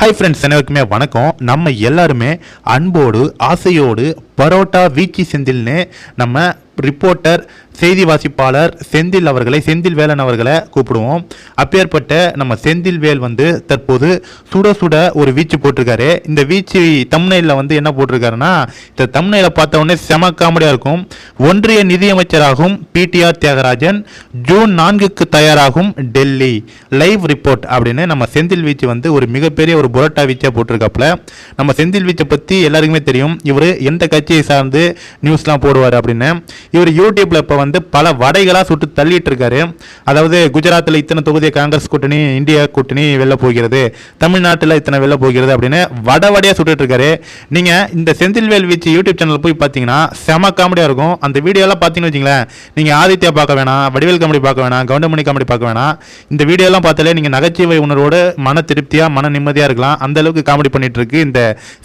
Hi friends அனைவருக்குமே வணக்கம். நம்ம எல்லாருமே அன்போடு ஆசையோடு பரோட்டா வீச்சி செந்தில்னு நம்ம ரிப்போர்ட்டர் செய்தி வாசிப்பாளர் செந்தில் அவர்களை செந்தில் வேலன் அவர்களை கூப்பிடுவோம். அப்பேற்பட்ட நம்ம செந்தில் வேல் வந்து தற்போது சுட சுட ஒரு வீச்சு போட்டிருக்காரு. இந்த வீச்சு தம்னையில் வந்து என்ன போட்டிருக்காருன்னா இந்த தம்னையில் பார்த்த உடனே செம காமெடியாக இருக்கும். ஒன்றிய நிதியமைச்சராகும் பிடிஆர் தியாகராஜன் ஜூன் நான்குக்கு தயாராகும் டெல்லி லைவ் ரிப்போர்ட் அப்படின்னு நம்ம செந்தில் வீச்சு வந்து ஒரு மிகப்பெரிய ஒரு புரோட்டா வீச்சை போட்டிருக்காப்புல. நம்ம செந்தில் வீச்சை பற்றி எல்லாருக்குமே தெரியும். இவர் எந்த கட்சி கட்சியை சார்ந்து நியூஸ்லாம் போடுவார் அப்படின்னு. இவர் யூடியூப்பில் இப்போ வந்து பல வடைகளாக சுட்டு தள்ளிட்டு இருக்காரு அதாவது குஜராத்தில் இத்தனை தொகுதி காங்கிரஸ் கூட்டணி இந்தியா கூட்டணி வெளில போகிறது தமிழ்நாட்டில் இத்தனை வெளில போகிறது அப்படின்னு வட வடையாக சுட்டுட்டு இருக்காரு நீங்கள் இந்த செந்தில்வேல் வீச்சு யூடியூப் சேனல் போய் பார்த்தீங்கன்னா செம காமெடியாக இருக்கும். அந்த வீடியோலாம் பார்த்தீங்கன்னு வச்சிங்களேன் நீங்கள் ஆதித்யா பார்க்க வேணாம் வடிவேல் காமெடி பார்க்க வேணாம் கவுண்டமணி காமெடி பார்க்க வேணாம். இந்த வீடியோலாம் பார்த்தாலே நீங்கள் நகைச்சுவை உணர்வோடு மன திருப்தியாக மன நிம்மதியாக இருக்கலாம். அந்த அளவுக்கு காமெடி பண்ணிட்டு இருக்கு இந்த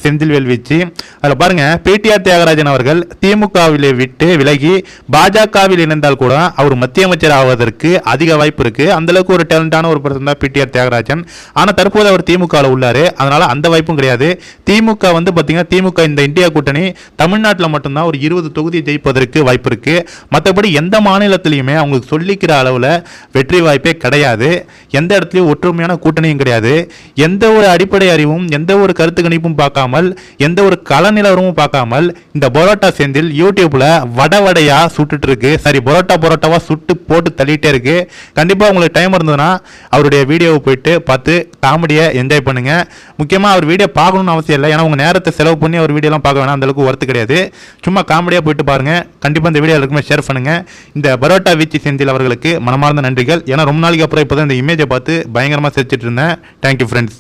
செந்தில்வேல் வீச்சு. அதில் பாருங்கள் பிடிஆர் தியாகராஜன் அவர்கள் திமுகவிலே விட்டு விலகி பாஜகவில் இணைந்தால் கூட அவர் மத்திய அமைச்சர் ஆவதற்கு அதிக வாய்ப்பு இருக்கு அந்தளவுக்கு ஒரு டேலண்டான ஒரு பர்சன் தான் பிடிஆர் தியாகராஜன் ஆனால் தற்போது அவர் திமுகவில் உள்ளார் அதனால அந்த வாய்ப்பும் கிடையாது திமுக வந்து பார்த்தீங்கன்னா திமுக இந்த இந்தியா கூட்டணி தமிழ்நாட்டில் மட்டும்தான் ஒரு இருபது தொகுதி ஜெயிப்பதற்கு வாய்ப்பு இருக்கு மற்றபடி எந்த மாநிலத்திலையுமே அவங்களுக்கு சொல்லிக்கிற அளவில் வெற்றி வாய்ப்பே கிடையாது எந்த இடத்துலையும் ஒற்றுமையான கூட்டணியும் கிடையாது எந்த ஒரு அடிப்படை அறிவும் எந்த ஒரு கருத்து கணிப்பும் பார்க்காமல் எந்த ஒரு கள நிலவரமும் பார்க்காமல் இந்த பரோட்டா செந்தில் யூடியூப்ல வட வடையா சுட்டுட்டு இருக்கு. சரி பரோட்டா பரோட்டாவா சுட்டு போட்டு தள்ளிட்டே இருக்கு. கண்டிப்பா உங்களுக்கு டைம் இருந்ததுன்னா அவருடைய வீடியோவை போயிட்டு பார்த்து காமெடியை என்ஜாய் பண்ணுங்க. முக்கியமா அவர் வீடியோ பார்க்கணும்னு அவசியம் இல்லை. ஏன்னா உங்க நேரத்தை செலவு பண்ணி அவர் வீடியோலாம் பார்க்க வேணாம். அந்த அளவுக்கு ஒர்த்து கிடையாது. சும்மா காமெடியா போயிட்டு பாருங்க. கண்டிப்பா இந்த வீடியோ எல்லாருக்குமே ஷேர் பண்ணுங்க. இந்த பரோட்டா வீச்சு செந்தில் அவர்களுக்கு மனமார்ந்த நன்றிகள். ஏன்னா ரொம்ப நாளைக்கு அப்புறம் இப்போதான் இந்த இமேஜை பார்த்து பயங்கரமா சிரிச்சிட்டு இருந்தேன். Thank you friends